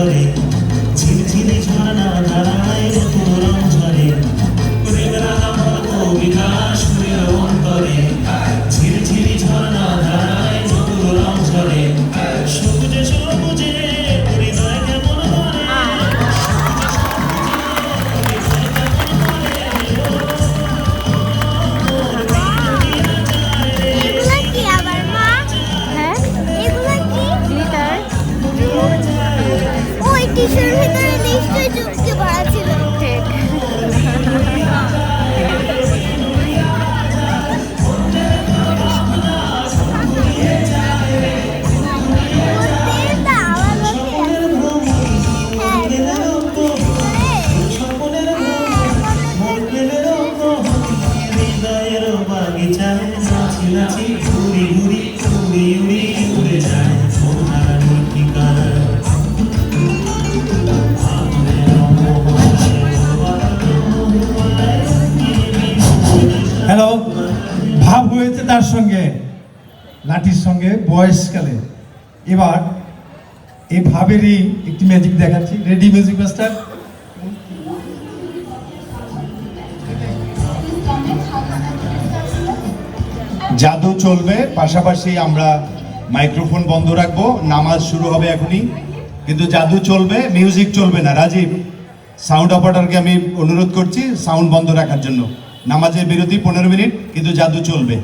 অন্তরে ঝিলঝিলি ঝর্ণা ধারায় ওই টিস্যুর ভিতরে লাঠির সঙ্গে বয়সকালে। এবার এই ভাবেরই একটি ম্যাজিক দেখাচ্ছি। রেডি মিউজিক মাস্টার জাদু চলবে, পাশাপাশি আমরা মাইক্রোফোন বন্ধ রাখব। নামাজ শুরু হবে এখনই। কিন্তু জাদু চলবে মিউজিক চলবে না। রাজীব সাউন্ড অপারেটরকে আমি অনুরোধ করছি সাউন্ড বন্ধ রাখার জন্য। নামাজের বিরতি পনেরো মিনিট, কিন্তু জাদু চলবে।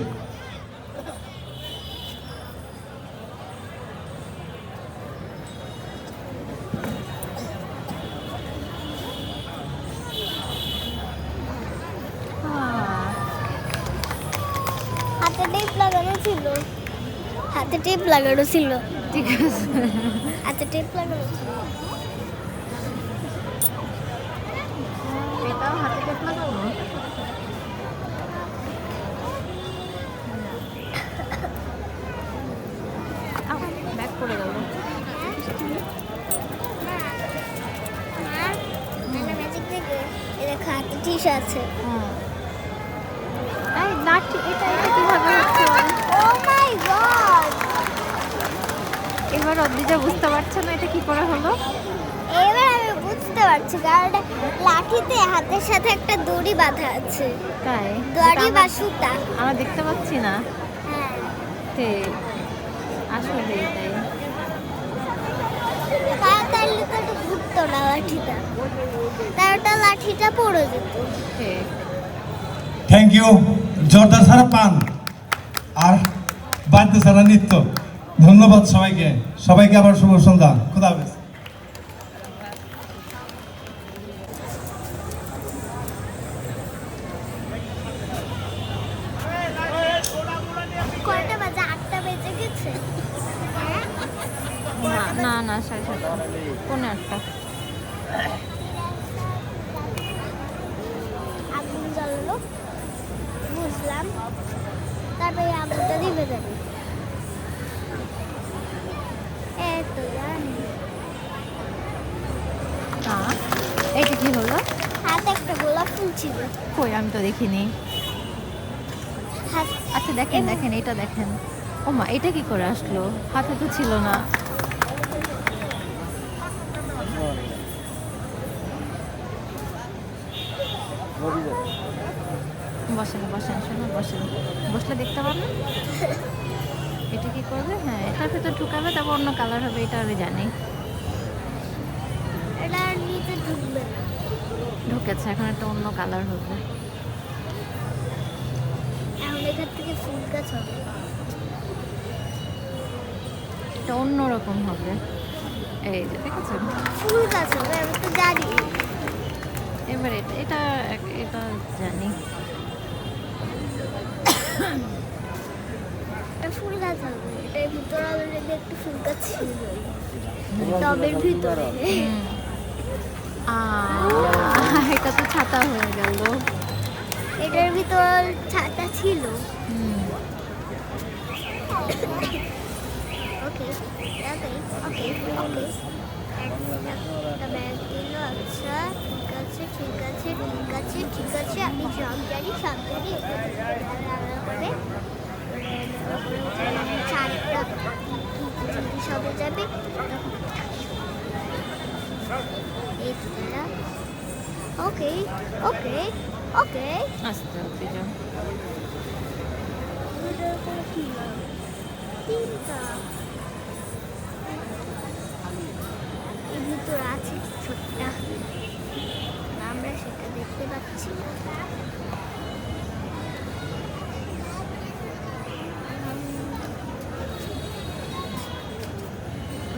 ছিল হাতে টেপ লাগানো ছিল ঠিক আছে হাতে টেপ লাগানো ছিল এটাও হাতে টেপ টিস আছে হ্যাঁ এই লাঠি এটা এটা কীভাবে হচ্ছে এবার অদ্রিজা বুঝতে পারছে না এটা কি করে হলো। এবার আমি বুঝতে পারছি কারণ লাঠিতে হাতের সাথে একটা দড়ি বাঁধা আছে। তাই? দড়ি বা আমরা- সুতা। আমরা দেখতে পাচ্ছি না। হ্যাঁ। ঠিক আসলে তাই। তাড়াতাড়ি তো এটা ঘুরতো না লাঠিটা। তারটা লাঠিটা পড়ে যেত। থ্যাংক ইউ জর্দার ছাড়া পান। আর বাদ্য ছাড়া নৃত্য। ধন্যবাদ সবাইকে। সবাইকে আবার শুভ সন্ধ্যা। খুদা হাফেজ। কয়টা আটটা বেজে গেছে। হ্যাঁ? না না না সাড়ে সাতটা। পনেরো আটটা আগুন জ্বাললো বুঝলাম তারপরে আগুনটা দিবে যাবে এত জানি না এটা কি হলো হাতে একটা গোলাপ ফুল ছিল। কই? আমি তো দেখিনি। আচ্ছা দেখেন দেখেন এটা দেখেন। ও মা এটা কি করে আসলো? হাতে তো ছিল না। বসেন বসেন শোনো বসেন। বসলে দেখতে পারবেন এটা কি করবে? হ্যাঁ এটার ভিতর ঢুকাবে তারপর অন্য কালার হবে এটা আমি জানি। এটা নিচে ঢুকবে। না। ঢুকেছে এখন একটা অন্য কালার হবে। এখন এখান থেকে ফুল গাছ হবে। এটা অন্যরকম হবে। এই যে দেখেছেন ফুল গাছ হবে আমি তো জানি। এবার এটা এটা এটা জানি। এটা ফুল গাছ হবে এটার ভিতরে অলরেডি একটা ফুল গাছ ছিল। টবের ভিতরে। হুম। এটা তো ছাতা হয়ে গেল। এটার ভিতর ছাতা ছিল। ওকে ওকে ওকে ওকে। একটা ব্যাগ দিল আচ্ছা ঠিক আছে ঠিক আছে ঠিক আছে ঠিক আছে আমি সব জানি সব জানি রান্না করে। চারটা জিনিস হবে যাবে ওকে ওকে ওকে আস্তে আস্তে যাও ভিতরে আছে ছোট্টা। আমরা সেটা দেখতে পাচ্ছি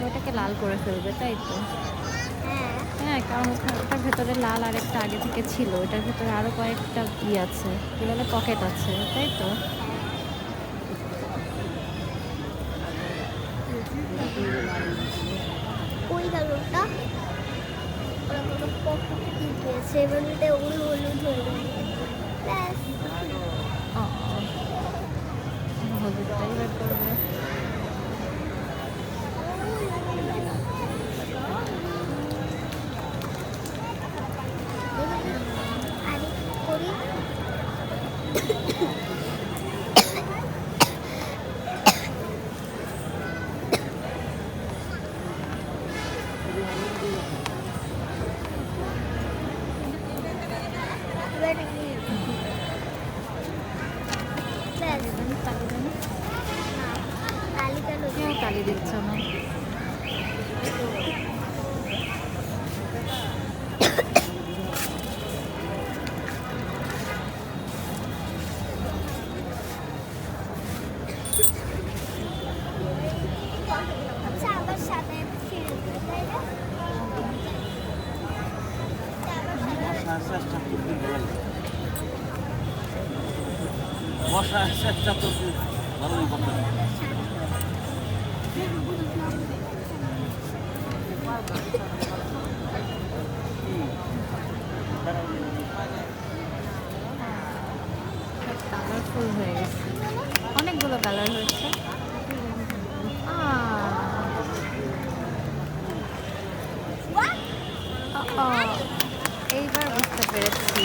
ওটাকে লাল করে ফেলবে তাই তো? হ্যাঁ হ্যাঁ কারণ ওটার ভেতরে লাল আরেকটা আগে থেকে ছিল। ওটার ভেতরে আরও কয়েকটা ই আছে। কি বলে? পকেট আছে, তাই তো? ওই ওগুলো হলুদ হয়ে তালি দিচ্ছ না। বসা চেষ্টা তো ভালোই কথা কালারফুল হয়ে গেছে। অনেকগুলো কালার হয়েছে। এইবার বুঝতে পেরেছি।